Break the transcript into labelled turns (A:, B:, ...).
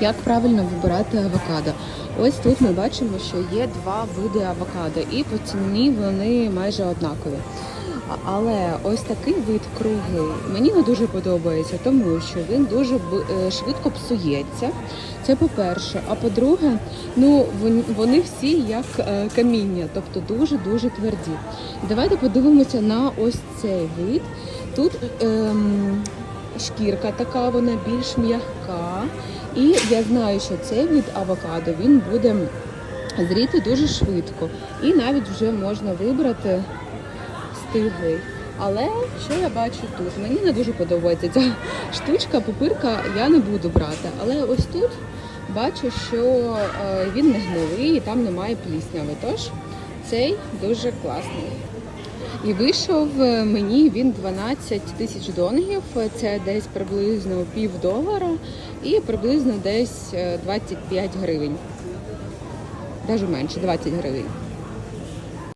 A: Як правильно вибирати авокадо? Ось тут ми бачимо, що є два види авокадо, і по ціні вони майже однакові. Але ось такий вид круглий мені не дуже подобається, тому що він дуже е, швидко псується. Це по-перше. А по-друге, ну вони всі як е, каміння, тобто дуже дуже тверді. Давайте подивимося на ось цей вид. Тут ем, шкірка така, вона більш м'яка. І я знаю, що цей вид авокадо він буде зріти дуже швидко. І навіть вже можна вибрати стиглий. Але що я бачу тут? Мені не дуже подобається ця штучка, пупирка я не буду брати. Але ось тут бачу, що е, він не гнилий і там немає плісняви. Тож цей дуже класний. І вийшов е, мені він 12 тисяч донгів, це десь приблизно пів долара і приблизно десь е, 25 гривень. Навіть менше, 20 гривень.